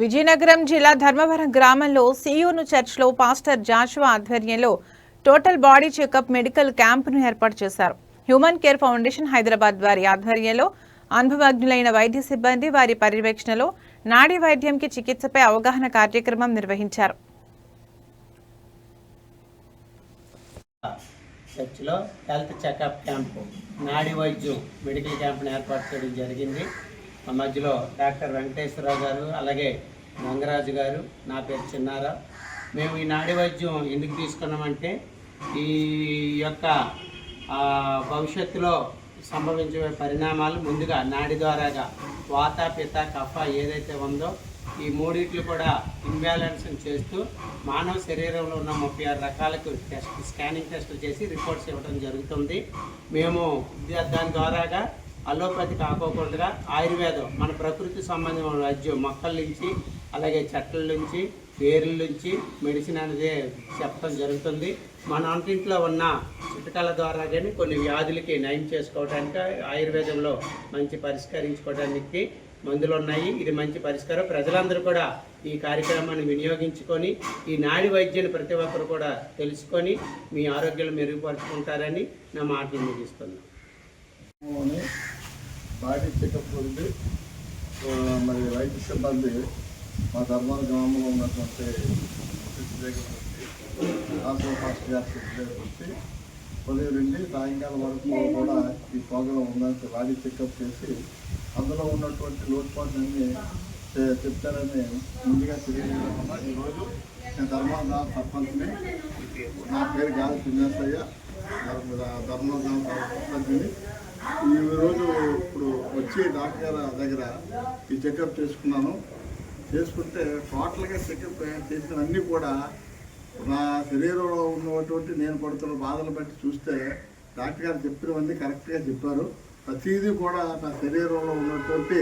విజయనగరం జిల్లా ధర్మవరం గ్రామంలో సియోను చర్చ్లో పాస్టర్ జాషువా ఆధ్వర్యంలో టోటల్ బాడీ చెకప్ మెడికల్ క్యాంపును ఏర్పాటు చేశారు. హ్యూమన్ కేర్ ఫౌండేషన్ హైదరాబాద్ వారి ఆధ్వర్యంలో అనుభవజ్ఞులైన వైద్య సిబ్బంది వారి పర్యవేక్షణలో నాడీ వైద్యంకి చికిత్సపై అవగాహన కార్యక్రమం నిర్వహించారు. చర్చిలో హెల్త్ చెకప్ క్యాంపు నాడి వైద్యం మెడికల్ క్యాంప్ని ఏర్పాటు చేయడం జరిగింది. మధ్యలో డాక్టర్ వెంకటేశ్వరరావు గారు అలాగే మంగరాజు గారు నా పేరు చిన్నారా. మేము ఈ నాడి వైద్యం ఎందుకు తీసుకున్నామంటే ఈ యొక్క భవిష్యత్తులో సంభవించే పరిణామాలు ముందుగా నాడి ద్వారాగా వాత పిత కఫ ఏదైతే ఉందో ఈ మూడిట్లు కూడా ఇంబ్యాలెన్స్ చేస్తూ మానవ శరీరంలో ఉన్న ముప్పై ఆరు రకాలకు టెస్ట్ స్కానింగ్ టెస్టులు చేసి రిపోర్ట్స్ ఇవ్వడం జరుగుతుంది. మేము దాని ద్వారాగా అలోపతి కాకోకుండా ఆయుర్వేదం మన ప్రకృతి సంబంధమైన వైద్యం మొక్కల నుంచి అలాగే చెట్ల నుంచి వేర్ల నుంచి మెడిసిన్ అనేది చెప్పడం జరుగుతుంది. మన అంటింట్లో ఉన్న చిట్కాల ద్వారా కానీ కొన్ని వ్యాధులకి నయం చేసుకోవడానికి ఆయుర్వేదంలో మంచి పరిష్కరించుకోవడానికి మందులు ఉన్నాయి. ఇది మంచి పరిష్కారం. ప్రజలందరూ కూడా ఈ కార్యక్రమాన్ని వినియోగించుకొని ఈ నాడి వైద్యాన్ని ప్రతి ఒక్కరు కూడా తెలుసుకొని మీ ఆరోగ్యాలు మెరుగుపరుచుకుంటారని నా మాట ముగిస్తున్నాను అని బాడీ చెకప్ ఉంది మరి వైద్య సిబ్బంది మా ధర్మాల గ్రామంలో ఉన్నటువంటి ఆఫీస్ దగ్గర నుంచి ఆసో దగ్గర ఉదయం నుండి సాయంకాలం వరకు కూడా ఈ ప్రోగ్రాం ఉందని బాడీ చెకప్ చేసి అందులో ఉన్నటువంటి లోటుపాట్లన్నీ చెప్తారని ముందుగా తెలియజేయడం ఈరోజు నేను ధర్మాల గ్రామ సర్పంచ్ని నా పేరు గాలి శ్రీనివాసయ్య ధర్మాల గ్రామ సర్పంచ్ని ఈ రోజు ఇప్పుడు వచ్చి డాక్టర్ గారి దగ్గర ఈ చెకప్ చేసుకున్నాను. చేసుకుంటే టోటల్గా చెకప్ చేసినవన్నీ కూడా నా శరీరంలో ఉన్నటువంటి నేను పడుతున్న బాధలు బట్టి చూస్తే డాక్టర్ గారు చెప్పినవన్నీ కరెక్ట్గా చెప్పారు. ప్రతిదీ కూడా నా శరీరంలో ఉన్నటువంటి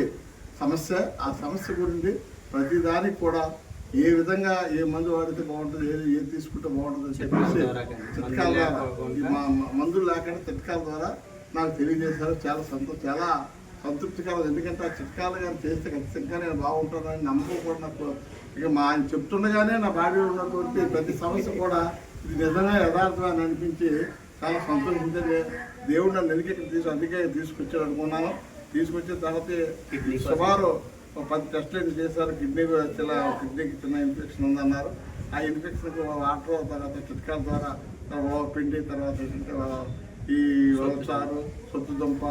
సమస్య ఆ సమస్య గురించి ప్రతిదానికి కూడా ఏ విధంగా ఏ మందు వాడితే బాగుంటుంది ఏది ఏది తీసుకుంటే బాగుంటుంది అని చెప్పేసి చిట్కాల ద్వారా మా- మందులు లేకుండా చిట్కాల ద్వారా నాకు తెలియజేశారు. చాలా సంతో చాలా సంతృప్తికరం ఎందుకంటే ఆ చిట్కాలు కానీ చేస్తే ఖచ్చితంగా నేను బాగుంటానని నమ్మకం కూడా నాకు ఇక మా ఆయన చెప్తుండగానే నా బాడీలో ఉన్నటువంటి ప్రతి సమస్య కూడా ఇది నిజంగా యథార్థం అని అనిపించి చాలా సంతోషించే దేవుడు నన్ను ఎందుకు ఇక్కడ తీసు అందుకే తీసుకొచ్చాడు అనుకున్నాను. తీసుకొచ్చిన తర్వాత సుమారు పది టెస్టులు ఎన్ని చేశారు. కిడ్నీ చాలా కిడ్నీకి చిన్న ఇన్ఫెక్షన్ ఉందన్నారు. ఆ ఇన్ఫెక్షన్కి వాటర్ తర్వాత చిట్కాల ద్వారా పిండి తర్వాత ఈ చారు సొత్తు దుంప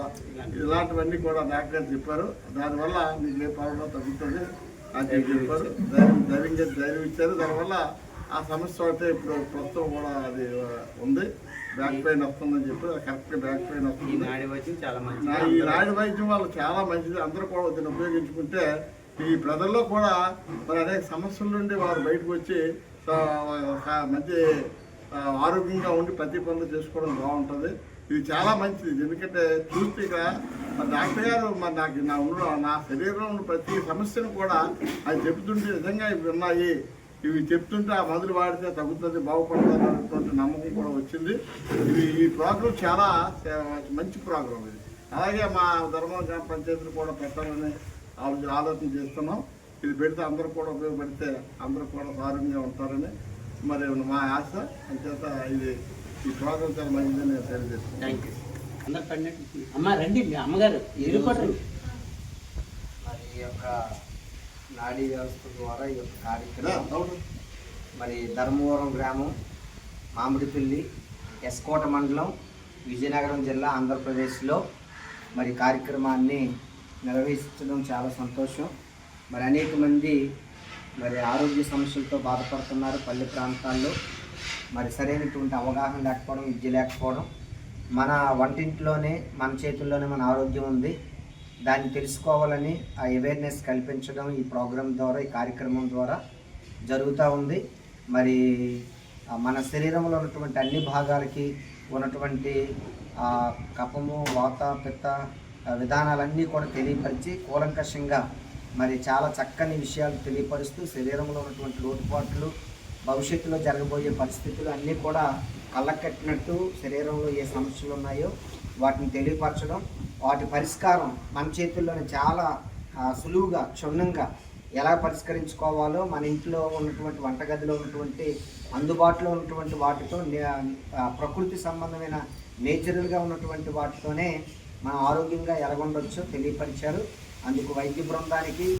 ఇలాంటివన్నీ కూడా డాక్టర్ గారు చెప్పారు. దానివల్ల మీకు ఏ ప్రాబ్లం తగ్గుతుంది అని చెప్పి చెప్పారు. ధైర్యం ధైర్యంగా ధైర్యం ఇచ్చారు. దానివల్ల ఆ సమస్య అయితే ఇప్పుడు ప్రస్తుతం కూడా అది ఉంది. బ్యాక్ పెయిన్ వస్తుందని చెప్పి కరెక్ట్గా బ్యాక్ పెయిన్ ఈ వస్తుంది నాడి వైద్యం చాలా మంచిది. ఈ రాయుడు వైద్యం వల్ల చాలా మంచిది. అందరూ కూడా దీన్ని ఉపయోగించుకుంటే ఈ ప్రజల్లో కూడా మరి అనేక సమస్యల నుండి వారు బయటకు వచ్చి మంచి ఆరోగ్యంగా ఉండి ప్రతి పనులు చేసుకోవడం బాగుంటుంది. ఇది చాలా మంచిది. ఎందుకంటే చూస్తే ఇక్కడ మా డాక్టర్ గారు మరి నాకు నా ఉన్న నా శరీరంలో ఉన్న ప్రతి సమస్యను కూడా అది చెబుతుంటే నిజంగా ఇవి ఉన్నాయి. ఇవి చెప్తుంటే ఆ మందులు వాడితే తగ్గుతుంది బాగుపడుతుంది అనేటువంటి నమ్మకం కూడా వచ్చింది. ఇది ఈ ప్రోగ్రాం చాలా మంచి ప్రోగ్రాం ఇది. అలాగే మా ధర్మం గ్రామ పంచాయతీలు కూడా పెట్టాలని ఆలోచన ఆలోచన చేస్తున్నాం. ఇది పెడితే అందరూ కూడా ఉపయోగపడితే అందరూ కూడా ఆరోగ్యంగా ఉంటారని మరి మా ఆశ? అంచేత ఇది ఈ ప్రోగ్రాం చాలా మంచిదని నేను తెలియజేస్తున్నాను థ్యాంక్ యూ అందరు అమ్మ రండి మీ అమ్మగారు మరి ఈ యొక్క నాడీ వ్యవస్థ ద్వారా ఈ యొక్క కార్యక్రమం మరి ధర్మవరం గ్రామం మామిడిపల్లి ఎస్కోట మండలం విజయనగరం జిల్లా ఆంధ్రప్రదేశ్లో మరి కార్యక్రమాన్ని నిర్వహించడం చాలా సంతోషం. మరి అనేక మంది మరి ఆరోగ్య సమస్యలతో బాధపడుతున్నారు పల్లె ప్రాంతాల్లో. మరి సరైనటువంటి అవగాహన లేకపోవడం విద్య లేకపోవడం. మన వంటింట్లోనే మన చేతుల్లోనే మన ఆరోగ్యం ఉంది. దాన్ని తెలుసుకోవాలని ఆ అవేర్నెస్ కల్పించడం ఈ ప్రోగ్రాం ద్వారా ఈ కార్యక్రమం ద్వారా జరుగుతూ ఉంది. మరి మన శరీరంలో ఉన్నటువంటి అన్ని భాగాలకి ఉన్నటువంటి కపము కఫము వాత పిత్త విధానాలన్నీ కూడా తెలియపరిచి కూలంకషంగా మరి చాలా చక్కని విషయాలు తెలియపరుస్తూ శరీరంలో ఉన్నటువంటి లోటుపాట్లు భవిష్యత్తులో జరగబోయే పరిస్థితులు అన్నీ కూడా కళ్ళకట్టినట్టు శరీరంలో ఏ సమస్యలు ఉన్నాయో వాటిని తెలియపరచడం వాటి పరిష్కారం మన చేతుల్లోనే చాలా సులువుగా క్షుణ్ణంగా ఎలా పరిష్కరించుకోవాలో మన ఇంట్లో ఉన్నటువంటి వంటగదిలో ఉన్నటువంటి అందుబాటులో ఉన్నటువంటి వాటితో ప్రకృతి సంబంధమైన నేచురల్గా ఉన్నటువంటి వాటితోనే మనం ఆరోగ్యంగా ఎలాగొండొచ్చో తెలియపరిచారు. అందుకు వైద్య బృందానికి